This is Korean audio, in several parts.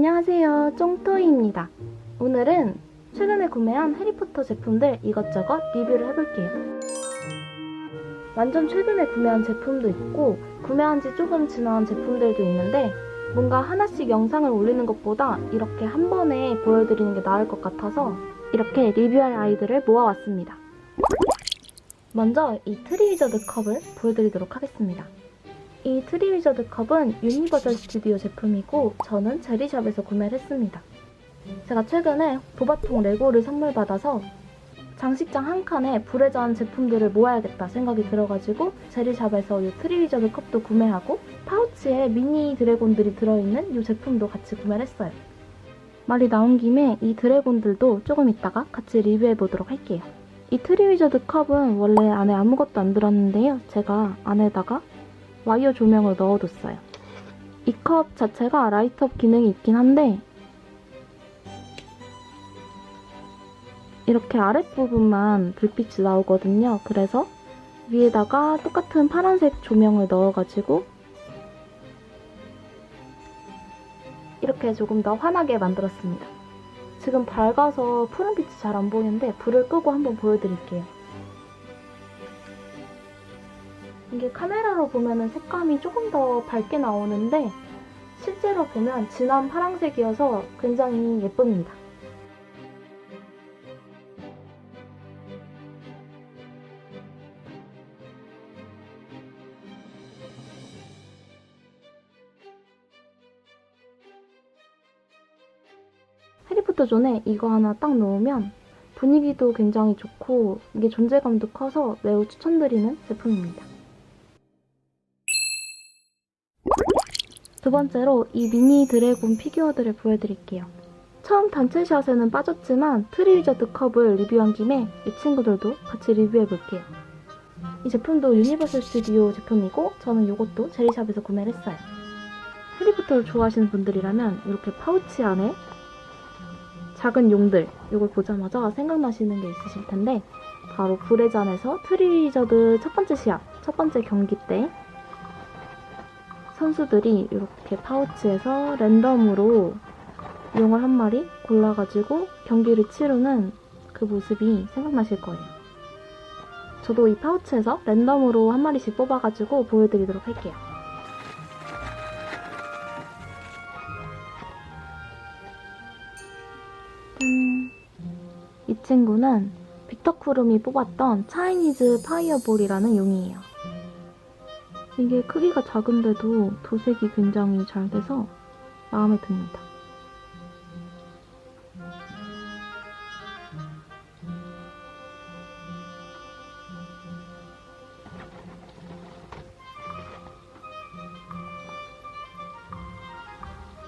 안녕하세요. 쫑토이입니다. 오늘은 최근에 구매한 해리포터 제품들 이것저것 리뷰를 해볼게요. 완전 최근에 구매한 제품도 있고 구매한 지 조금 지난 제품들도 있는데 뭔가 하나씩 영상을 올리는 것보다 이렇게 한 번에 보여드리는 게 나을 것 같아서 이렇게 리뷰할 아이들을 모아왔습니다. 먼저 이 트리위저드 컵을 보여드리도록 하겠습니다. 이 트리위저드 컵은 유니버설 스튜디오 제품이고 저는 제리샵에서 구매를 했습니다. 제가 최근에 도바통 레고를 선물 받아서 장식장 한 칸에 불에 저은 제품들을 모아야겠다 생각이 들어가지고 제리샵에서 이 트리위저드 컵도 구매하고 파우치에 미니 드래곤들이 들어있는 이 제품도 같이 구매를 했어요. 말이 나온 김에 이 드래곤들도 조금 이따가 같이 리뷰해보도록 할게요. 이 트리위저드 컵은 원래 안에 아무것도 안 들었는데요. 제가 안에다가 와이어 조명을 넣어뒀어요. 이 컵 자체가 라이트업 기능이 있긴 한데 이렇게 아랫부분만 불빛이 나오거든요. 그래서 위에다가 똑같은 파란색 조명을 넣어가지고 이렇게 조금 더 환하게 만들었습니다. 지금 밝아서 푸른빛이 잘 안 보이는데 불을 끄고 한번 보여드릴게요. 이게 카메라로 보면 색감이 조금 더 밝게 나오는데 실제로 보면 진한 파란색이어서 굉장히 예쁩니다. 해리포터 존에 이거 하나 딱 놓으면 분위기도 굉장히 좋고 이게 존재감도 커서 매우 추천드리는 제품입니다. 두 번째로 이 미니 드래곤 피규어들을 보여드릴게요. 처음 단체샷에는 빠졌지만 트리위저드 컵을 리뷰한 김에 이 친구들도 같이 리뷰해볼게요. 이 제품도 유니버설 스튜디오 제품이고 저는 이것도 제리샵에서 구매를 했어요. 해리포터를 좋아하시는 분들이라면 이렇게 파우치 안에 작은 용들 이걸 보자마자 생각나시는 게 있으실 텐데 바로 불의 잔에서 트리위저드 첫 번째 시합, 첫 번째 경기 때 선수들이 이렇게 파우치에서 랜덤으로 용을 한 마리 골라가지고 경기를 치르는 그 모습이 생각나실 거예요. 저도 이 파우치에서 랜덤으로 한 마리씩 뽑아가지고 보여드리도록 할게요. 짠. 이 친구는 빅터 쿠름이 뽑았던 차이니즈 파이어볼이라는 용이에요. 이게 크기가 작은데도 도색이 굉장히 잘 돼서 마음에 듭니다.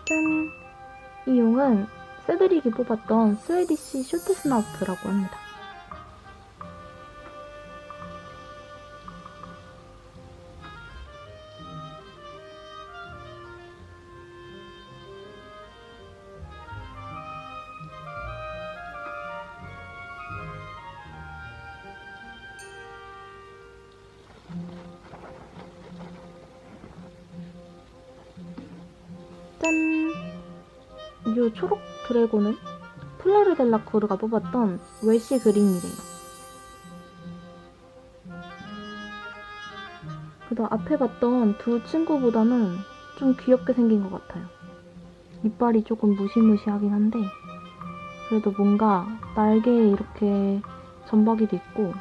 짠! 이 용은 세드릭이 뽑았던 스웨디시 쇼트스나우트라고 합니다. 짠! 이 초록 드래곤은 플레르델라 코르가 뽑았던 웰시 그린이래요. 그다 앞에 봤던 두 친구보다는 좀 귀엽게 생긴 것 같아요. 이빨이 조금 무시무시하긴 한데 그래도 뭔가 날개에 이렇게 점박이도 있고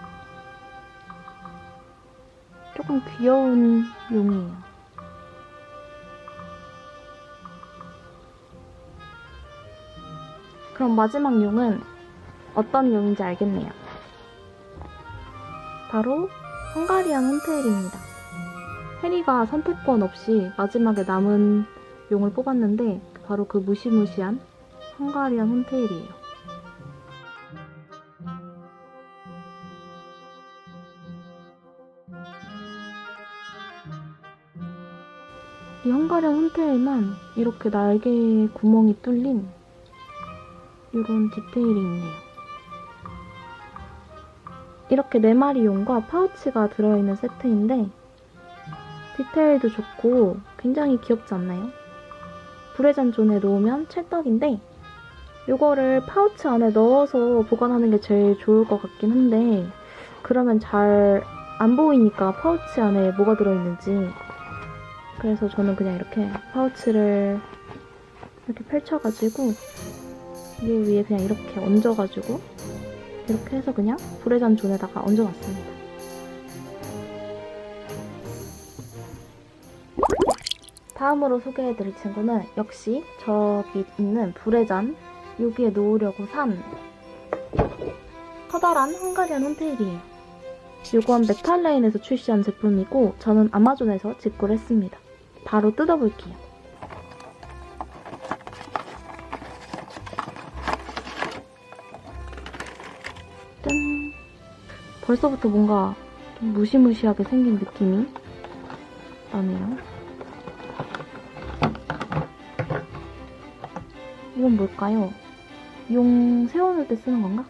조금 귀여운 용이에요. 그럼 마지막 용은 어떤 용인지 알겠네요. 바로 헝가리안 혼테일입니다. 해리가 선택권 없이 마지막에 남은 용을 뽑았는데 바로 그 무시무시한 헝가리안 혼테일이에요. 이 헝가리안 혼테일만 이렇게 날개에 구멍이 뚫린 이런 디테일이 있네요. 이렇게 4마리 용과 파우치가 들어있는 세트인데 디테일도 좋고 굉장히 귀엽지 않나요? 불회전 존에 놓으면 찰떡인데 이거를 파우치 안에 넣어서 보관하는 게 제일 좋을 것 같긴 한데 그러면 잘 안 보이니까 파우치 안에 뭐가 들어있는지 그래서 저는 그냥 이렇게 파우치를 이렇게 펼쳐가지고 이 위에 그냥 이렇게 얹어가지고 이렇게 해서 그냥 불회전 존에다가 얹어놨습니다. 다음으로 소개해드릴 친구는 역시 저기 있는 불회전 여기에 놓으려고 산 커다란 헝가리안 홈테일이에요. 이건 메탈레인에서 출시한 제품이고 저는 아마존에서 직구를 했습니다. 바로 뜯어볼게요. 벌써부터 뭔가 좀 무시무시하게 생긴 느낌이 나네요. 이건 뭘까요? 용 세워놓을 때 쓰는 건가?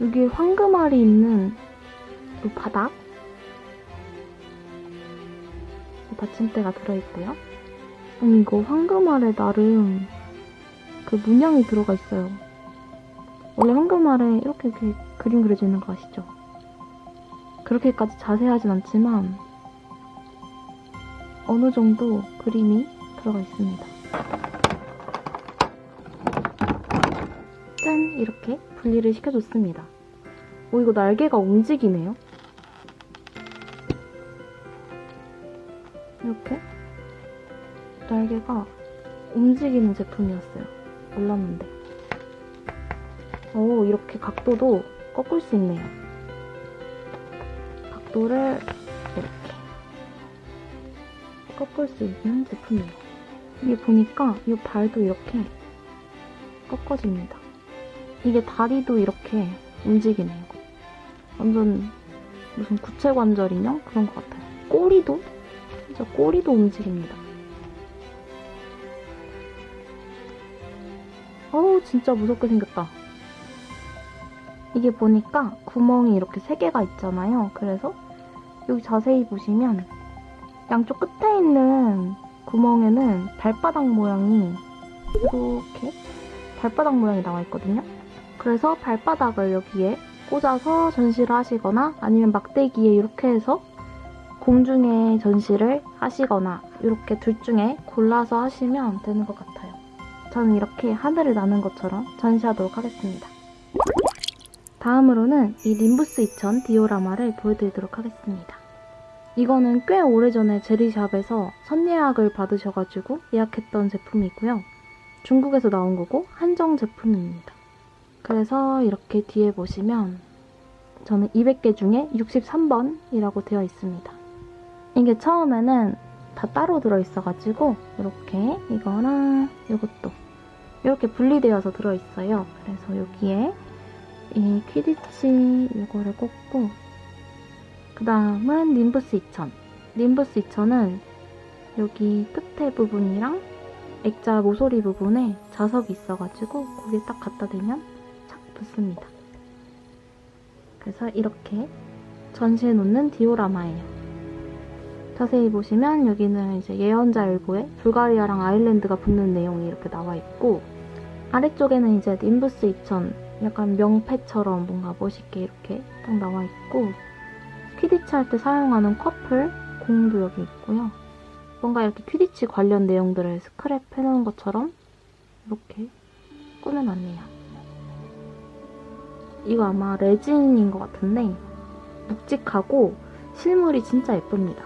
여기 황금알이 있는 이 바닥 이 받침대가 들어있고요. 아니 이거 황금알에 나름 그 문양이 들어가 있어요. 원래 황금알에 이렇게, 이렇게 그림 그려져 있는 거 아시죠? 그렇게까지 자세하진 않지만 어느 정도 그림이 들어가 있습니다. 짠! 이렇게 분리를 시켜줬습니다. 오, 이거 날개가 움직이네요. 이렇게 날개가 움직이는 제품이었어요. 몰랐는데. 오, 이렇게 각도도 꺾을 수 있네요. 각도를 이렇게 꺾을 수 있는 제품이에요. 이게 보니까 이 발도 이렇게 꺾어집니다. 이게 다리도 이렇게 움직이네요. 완전 무슨 구체관절 인형 그런 것 같아요. 꼬리도 진짜 꼬리도 움직입니다. 어우 진짜 무섭게 생겼다. 이게 보니까 구멍이 이렇게 세 개가 있잖아요. 그래서 여기 자세히 보시면 양쪽 끝에 있는 구멍에는 발바닥 모양이 이렇게 발바닥 모양이 나와 있거든요. 그래서 발바닥을 여기에 꽂아서 전시를 하시거나 아니면 막대기에 이렇게 해서 공중에 전시를 하시거나 이렇게 둘 중에 골라서 하시면 되는 것 같아요. 저는 이렇게 하늘을 나는 것처럼 전시하도록 하겠습니다. 다음으로는 이 림부스 2000 디오라마를 보여드리도록 하겠습니다. 이거는 꽤 오래전에 제리샵에서 선예약을 받으셔가지고 예약했던 제품이고요. 중국에서 나온 거고 한정 제품입니다. 그래서 이렇게 뒤에 보시면 저는 200개 중에 63번이라고 되어 있습니다. 이게 처음에는 다 따로 들어있어가지고 이렇게 이거랑 이것도 이렇게 분리되어서 들어있어요. 그래서 여기에 이 퀴디치 이거를 꽂고 그 다음은 림부스 2000 림부스 2000은 여기 끝에 부분이랑 액자 모서리 부분에 자석이 있어가지고 거기 딱 갖다 대면 착 붙습니다. 그래서 이렇게 전시해 놓는 디오라마예요. 자세히 보시면 여기는 이제 예언자 일보에 불가리아랑 아일랜드가 붙는 내용이 이렇게 나와 있고 아래쪽에는 이제 림부스 2000 약간 명패처럼 뭔가 멋있게 이렇게 딱 나와 있고 퀴디치 할 때 사용하는 커플 공도 여기 있고요. 뭔가 이렇게 퀴디치 관련 내용들을 스크랩 해놓은 것처럼 이렇게 꾸며놨네요. 이거 아마 레진인 것 같은데 묵직하고 실물이 진짜 예쁩니다.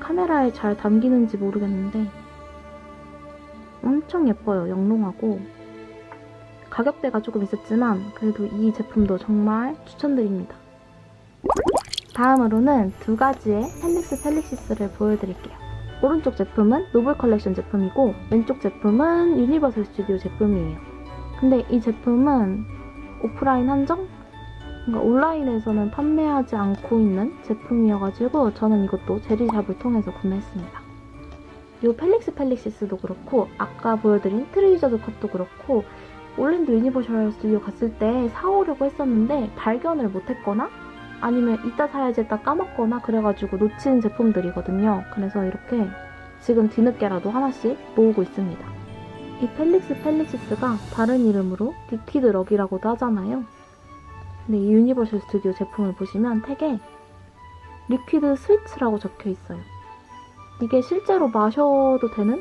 카메라에 잘 담기는지 모르겠는데 엄청 예뻐요. 영롱하고 가격대가 조금 있었지만 그래도 이 제품도 정말 추천드립니다. 다음으로는 두 가지의 펠릭스 펠릭시스를 보여드릴게요. 오른쪽 제품은 노블 컬렉션 제품이고 왼쪽 제품은 유니버설 스튜디오 제품이에요. 근데 이 제품은 오프라인 한정? 그러니까 온라인에서는 판매하지 않고 있는 제품이어가지고 저는 이것도 제리샵을 통해서 구매했습니다. 이 펠릭스 펠릭시스도 그렇고 아까 보여드린 트레이저드 컵도 그렇고 올랜드 유니버셜 스튜디오 갔을 때 사오려고 했었는데 발견을 못했거나 아니면 이따 사야지 했다 까먹거나 그래가지고 놓친 제품들이거든요. 그래서 이렇게 지금 뒤늦게라도 하나씩 모으고 있습니다. 이 펠릭스 펠리시스가 다른 이름으로 리퀴드 럭이라고도 하잖아요. 근데 이 유니버셜 스튜디오 제품을 보시면 택에 리퀴드 스위츠라고 적혀 있어요. 이게 실제로 마셔도 되는?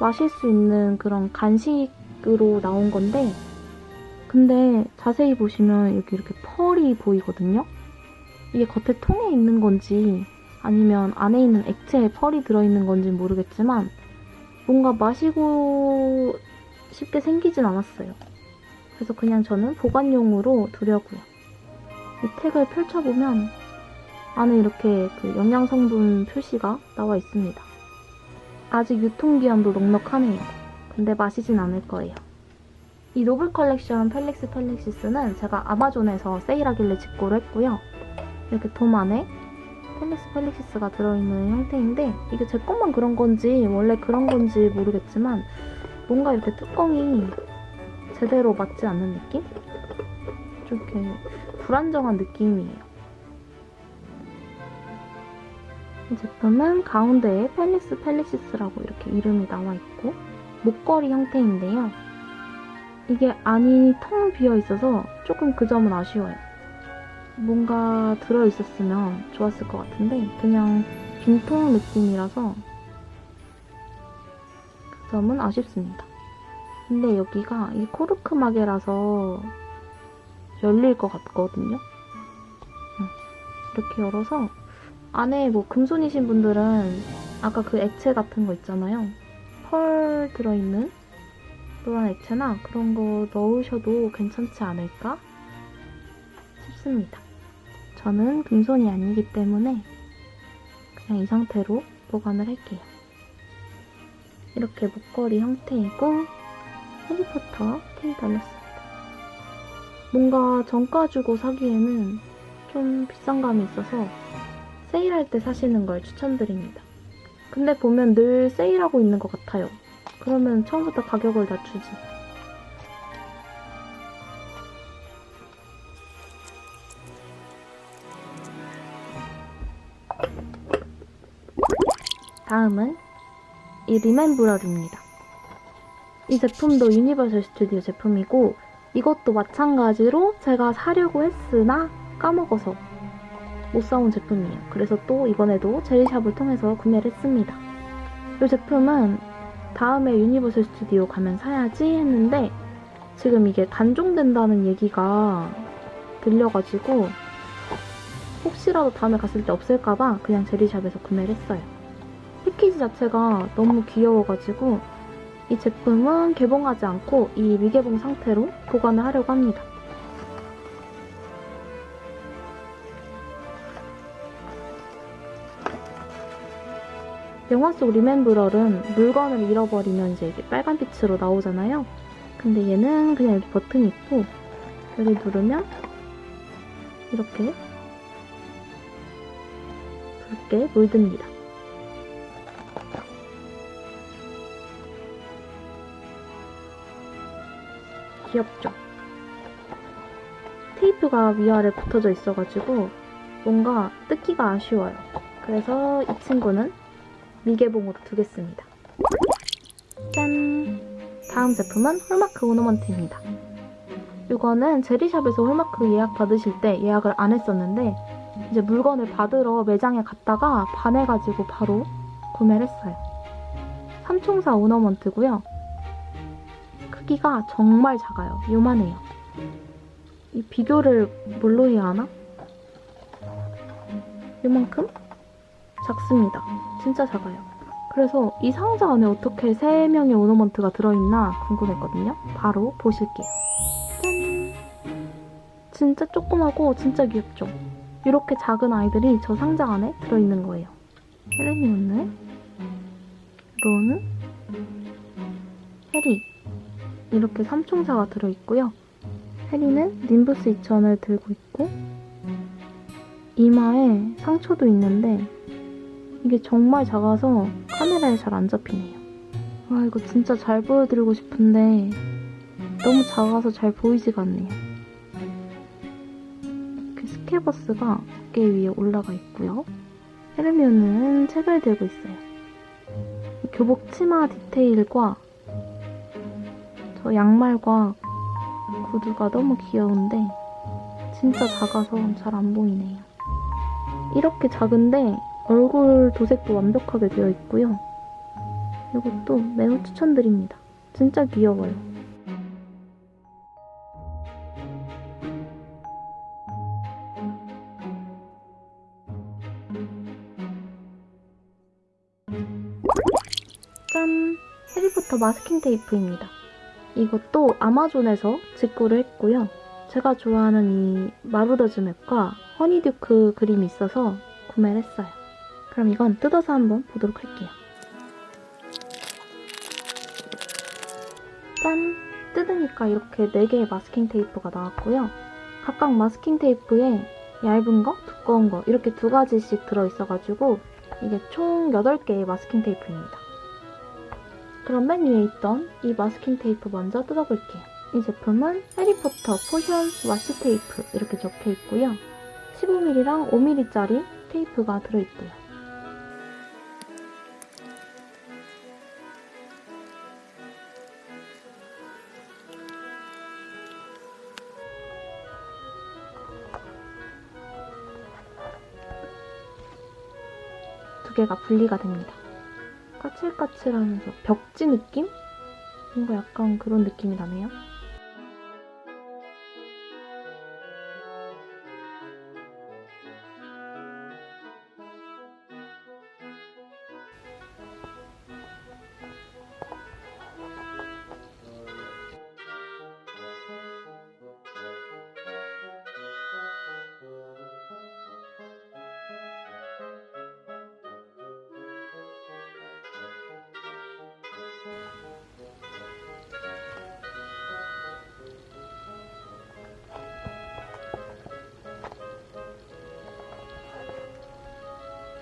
마실 수 있는 그런 간식 으로 나온 건데, 근데 자세히 보시면 여기 이렇게 펄이 보이거든요? 이게 겉에 통에 있는 건지, 아니면 안에 있는 액체에 펄이 들어있는 건지 모르겠지만, 뭔가 마시고 쉽게 생기진 않았어요. 그래서 그냥 저는 보관용으로 두려고요. 이 택을 펼쳐보면 안에 이렇게 그 영양 성분 표시가 나와 있습니다. 아직 유통기한도 넉넉하네요. 근데 마시진 않을 거예요. 이 노블 컬렉션 펠릭스 펠릭시스는 제가 아마존에서 세일하길래 직구를 했고요. 이렇게 돔 안에 펠릭스 펠릭시스가 들어있는 형태인데 이게 제 것만 그런 건지 원래 그런 건지 모르겠지만 뭔가 이렇게 뚜껑이 제대로 맞지 않는 느낌? 좀 이렇게 불안정한 느낌이에요. 이 제품은 가운데에 펠릭스 펠리시스라고 이렇게 이름이 나와 있고 목걸이 형태인데요. 이게 안이 텅 비어 있어서 조금 그 점은 아쉬워요. 뭔가 들어 있었으면 좋았을 것 같은데 그냥 빈통 느낌이라서 그 점은 아쉽습니다. 근데 여기가 이 코르크 마개라서 열릴 것 같거든요. 응. 이렇게 열어서 안에 뭐 금손이신 분들은 아까 그 액체 같은 거 있잖아요. 펄 들어있는 그런 액체나 그런 거 넣으셔도 괜찮지 않을까 싶습니다. 저는 금손이 아니기 때문에 그냥 이 상태로 보관을 할게요. 이렇게 목걸이 형태이고 해리포터 틴 달렸습니다. 뭔가 정가 주고 사기에는 좀 비싼 감이 있어서 세일할 때 사시는 걸 추천드립니다. 근데 보면 늘 세일하고 있는 것 같아요. 그러면 처음부터 가격을 낮추지. 다음은 이 리멤브럴입니다. 이 제품도 유니버설 스튜디오 제품이고 이것도 마찬가지로 제가 사려고 했으나 까먹어서 못 사온 제품이에요. 그래서 또 이번에도 제리샵을 통해서 구매를 했습니다. 이 제품은 다음에 유니버설 스튜디오 가면 사야지 했는데 지금 이게 단종된다는 얘기가 들려가지고 혹시라도 다음에 갔을 때 없을까봐 그냥 제리샵에서 구매를 했어요. 패키지 자체가 너무 귀여워가지고 이 제품은 개봉하지 않고 이 미개봉 상태로 보관을 하려고 합니다. 영화 속 리멤브럴은 물건을 잃어버리면 이제 빨간 빛으로 나오잖아요. 근데 얘는 그냥 이렇게 버튼이 있고 여기 누르면 이렇게 붉게 물듭니다. 귀엽죠? 테이프가 위아래 붙어져 있어가지고 뭔가 뜯기가 아쉬워요. 그래서 이 친구는 미개봉으로 두겠습니다. 짠! 다음 제품은 홀마크 오너먼트입니다. 이거는 제리샵에서 홀마크 예약 받으실 때 예약을 안 했었는데 이제 물건을 받으러 매장에 갔다가 반해가지고 바로 구매를 했어요. 삼총사 오너먼트고요. 크기가 정말 작아요. 요만해요. 이 비교를 뭘로 해야 하나? 요만큼? 작습니다. 진짜 작아요. 그래서 이 상자 안에 어떻게 3명의 오너먼트가 들어있나 궁금했거든요. 바로 보실게요. 짠! 진짜 조그마고 진짜 귀엽죠? 이렇게 작은 아이들이 저 상자 안에 들어있는 거예요. 헬레미온느, 로는, 해리 이렇게 삼총사가 들어있고요. 해리는 림부스 2000을 들고 있고 이마에 상처도 있는데 이게 정말 작아서 카메라에 잘 안 잡히네요. 와 이거 진짜 잘 보여드리고 싶은데 너무 작아서 잘 보이지가 않네요. 그 스케버스가 어깨 위에 올라가 있고요. 헤르미온은 책을 들고 있어요. 교복 치마 디테일과 저 양말과 구두가 너무 귀여운데 진짜 작아서 잘 안 보이네요. 이렇게 작은데 얼굴 도색도 완벽하게 되어 있고요. 이것도 매우 추천드립니다. 진짜 귀여워요. 짠! 해리포터 마스킹 테이프입니다. 이것도 아마존에서 직구를 했고요. 제가 좋아하는 이 마루더즈 맵과 허니듀크 그림이 있어서 구매를 했어요. 그럼 이건 뜯어서 한번 보도록 할게요. 짠! 뜯으니까 이렇게 4개의 마스킹 테이프가 나왔고요. 각각 마스킹 테이프에 얇은 거, 두꺼운 거 이렇게 두 가지씩 들어있어가지고 이게 총 8개의 마스킹 테이프입니다. 그럼 맨 위에 있던 이 마스킹 테이프 먼저 뜯어볼게요. 이 제품은 해리포터 포션 와시 테이프 이렇게 적혀 있고요. 15mm랑 5mm짜리 테이프가 들어있대요. 개가 분리가 됩니다. 까칠까칠하면서 벽지 느낌? 뭔가 약간 그런 느낌이 나네요.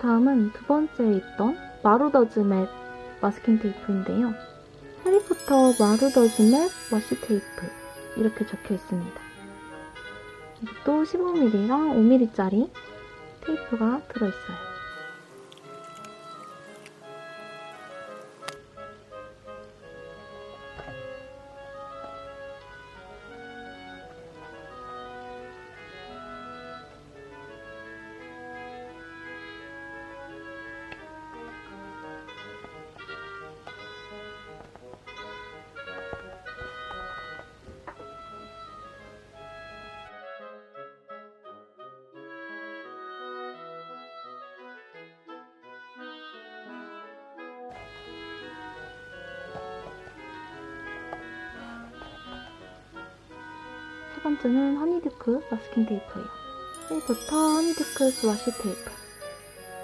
다음은 두 번째에 있던 마루더즈 맵 마스킹 테이프인데요. 해리포터 마루더즈 맵 와시 테이프 이렇게 적혀 있습니다. 또 15mm랑 5mm짜리 테이프가 들어있어요. 세 번째는 허니듀크 마스킹 테이프예요. 해리포터 허니듀크 스와시 테이프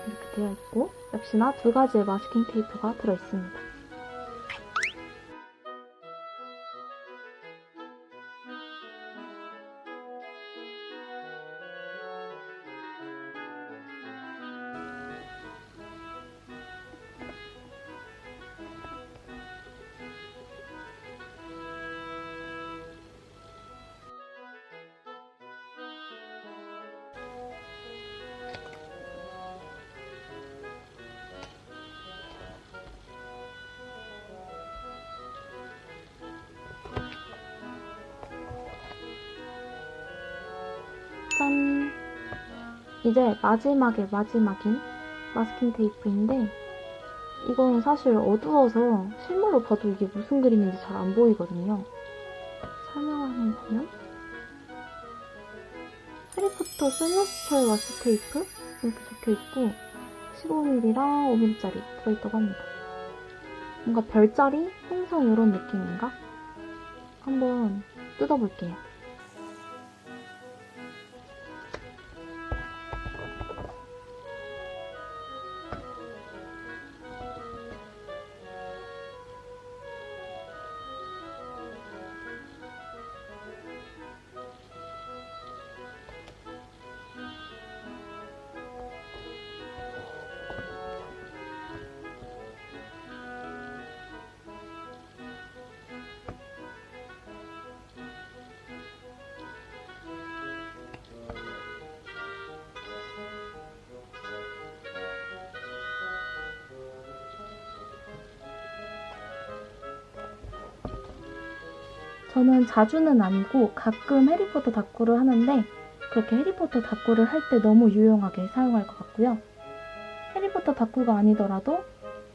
이렇게 되어 있고 역시나 두 가지의 마스킹 테이프가 들어있습니다. 짠! 이제 마지막에 마지막인 마스킹 테이프인데 이거는 사실 어두워서 실물로 봐도 이게 무슨 그림인지 잘 안 보이거든요. 설명을 보면 해리포터 셀러스철 와시 테이프 이렇게 적혀 있고 15mm랑 5mm짜리 들어있다고 합니다. 뭔가 별자리? 행성 이런 느낌인가? 한번 뜯어볼게요. 저는 자주는 아니고 가끔 해리포터 다꾸를 하는데 그렇게 해리포터 다꾸를 할 때 너무 유용하게 사용할 것 같고요. 해리포터 다꾸가 아니더라도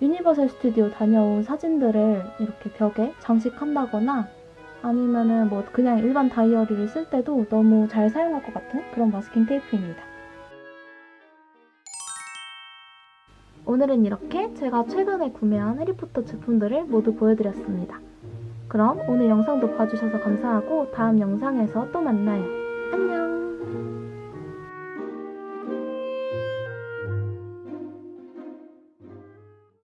유니버설 스튜디오 다녀온 사진들을 이렇게 벽에 장식한다거나 아니면은 뭐 그냥 일반 다이어리를 쓸 때도 너무 잘 사용할 것 같은 그런 마스킹 테이프입니다. 오늘은 이렇게 제가 최근에 구매한 해리포터 제품들을 모두 보여드렸습니다. 그럼 오늘 영상도 봐주셔서 감사하고 다음 영상에서 또 만나요. 안녕!